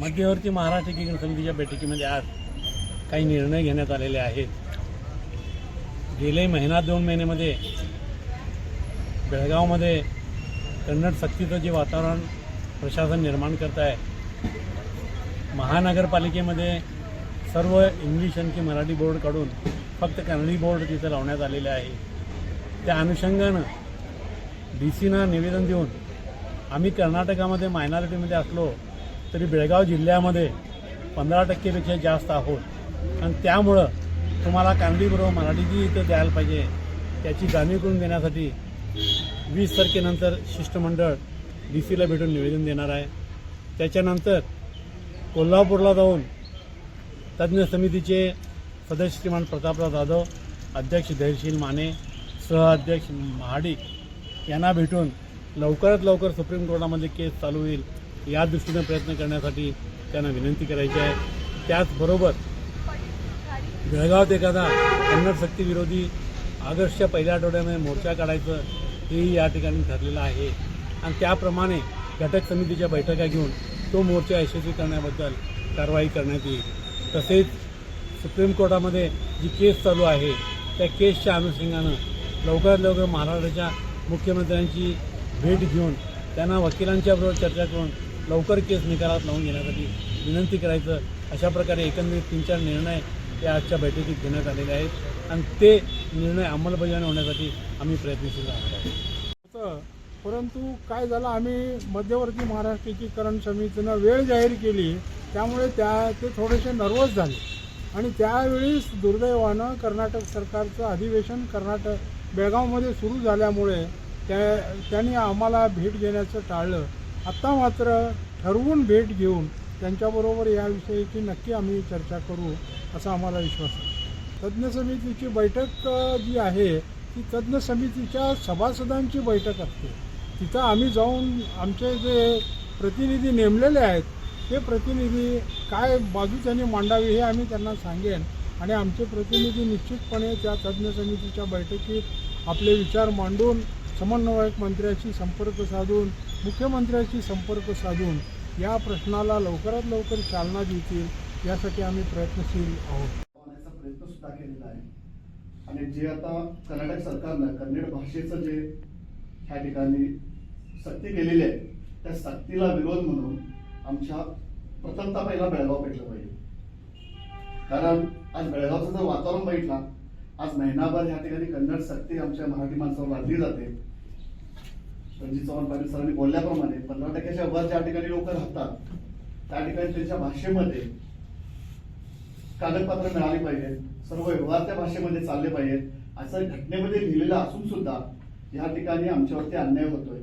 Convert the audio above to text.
मध्यवर्ती महाराष्ट्र एकीकरण समितीच्या बैठकीमध्ये आज काही निर्णय घेण्यात आलेले आहेत. गेले महिना दोन महिन्यामध्ये बेळगावमध्ये कन्नड सक्तीचं जे वातावरण प्रशासन निर्माण करत आहे महानगरपालिकेमध्ये सर्व इंग्लिश आणखी मराठी बोर्ड काढून फक्त कन्नडी बोर्ड तिथं लावण्यात आलेले आहे. त्या अनुषंगानं डी सीनं निवेदन देऊन आम्ही कर्नाटकामध्ये मायनॉरिटीमध्ये असलो तरी बेळगाव जिल्ह्यामध्ये पंधरा टक्केपेक्षा जास्त आहोत. आणि त्यामुळं तुम्हाला कानडीबरोबर मराठीची इथं द्यायला पाहिजे त्याची जाणीव करून देण्यासाठी वीस तारखेनंतर शिष्टमंडळ डी सीला भेटून निवेदन देणार आहे. त्याच्यानंतर कोल्हापूरला जाऊन तज्ज्ञ समितीचे सदस्य श्रीमान प्रतापराव जाधव अध्यक्ष धैर्यशील माने सहअध्यक्ष महाडिक यांना भेटून लवकरात लवकर सुप्रीम कोर्टामध्ये केस चालू होईल. या दृष्टीनं प्रयत्न करण्यासाठी त्यांना विनंती करायची आहे. त्याचबरोबर बेळगावात एखादा कन्नड सक्ती विरोधी ऑगस्टच्या पहिल्या आठवड्यामध्ये मोर्चा काढायचं हेही या ठिकाणी ठरलेलं आहे. आणि त्याप्रमाणे घटक समितीच्या बैठका घेऊन तो मोर्चा यशस्वी करण्याबद्दल कारवाई करण्यात येईल. तसेच सुप्रीम कोर्टामध्ये जी केस चालू आहे त्या केसच्या अनुषंगानं लवकरात लवकर महाराष्ट्राच्या मुख्यमंत्र्यांची भेट घेऊन त्यांना वकिलांच्या बरोबर चर्चा करून लवकर केस निकालात लावून घेण्यासाठी विनंती करायचं. अशा प्रकारे एकंदरीत तीन चार निर्णय या आजच्या बैठकीत घेण्यात आलेले आहेत. आणि ते निर्णय अंमलबजावणी होण्यासाठी आम्ही प्रयत्नशील राहणार आहोत. परंतु काय झालं आम्ही मध्यवर्ती महाराष्ट्र एकीकरण समितीनं वेळ जाहीर केली. त्यामुळे त्या ते थोडेसे नर्वस झाले. आणि त्यावेळीच दुर्दैवानं कर्नाटक सरकारचं अधिवेशन कर्नाटक बेळगावमध्ये सुरू झाल्यामुळे त्या त्यांनी आम्हाला भेट घेण्याचं टाळलं. आत्ता मात्र ठरवून भेट घेऊन त्यांच्याबरोबर याविषयीची नक्की आम्ही चर्चा करू असा आम्हाला विश्वास आहे. तज्ज्ञ समितीची बैठक जी आहे ती तज्ज्ञ समितीच्या सभासदांची बैठक असते. तिथं आम्ही जाऊन आमचे जे प्रतिनिधी नेमलेले आहेत ते प्रतिनिधी काय बाजू त्यांनी मांडावी हे आम्ही त्यांना सांगेन आणि आमचे प्रतिनिधी निश्चितपणे त्या तज्ज्ञ समितीच्या बैठकीत आपले विचार मांडून समन्वयक मंत्र्याशी संपर्क साधून मुख्यमंत्र्यांशी संपर्क साधून या प्रश्नाला लवकरात लवकर चालना देतील यासाठी आम्ही प्रयत्नशील आहोत. प्रयत्न सुद्धा केलेला आहे. आणि जे आता कर्नाटक सरकारनं कन्नड भाषेचं जे ह्या ठिकाणी सक्ती केलेली आहे त्या सक्तीला विरोध म्हणून आमच्या प्रथमता पहिला बेळगाव पेटलं पाहिजे. कारण आज बेळगावचं जर वातावरण बघितला आज महिनाभर ह्या ठिकाणी कन्नड सक्ती आमच्या मराठी माणसावर लादली जाते. रणजित चव्हाण पाटील सरांनी बोलल्याप्रमाणे पंधरा टक्क्याच्या वर ज्या ठिकाणी लोक राहतात त्या ठिकाणी त्यांच्या भाषेमध्ये कागदपत्र मिळाली पाहिजेत सर्व व्यवहार त्या भाषेमध्ये चालले पाहिजेत. असं घटनेमध्ये लिहिलेलं असून सुद्धा या ठिकाणी आमच्यावरती अन्याय होतोय.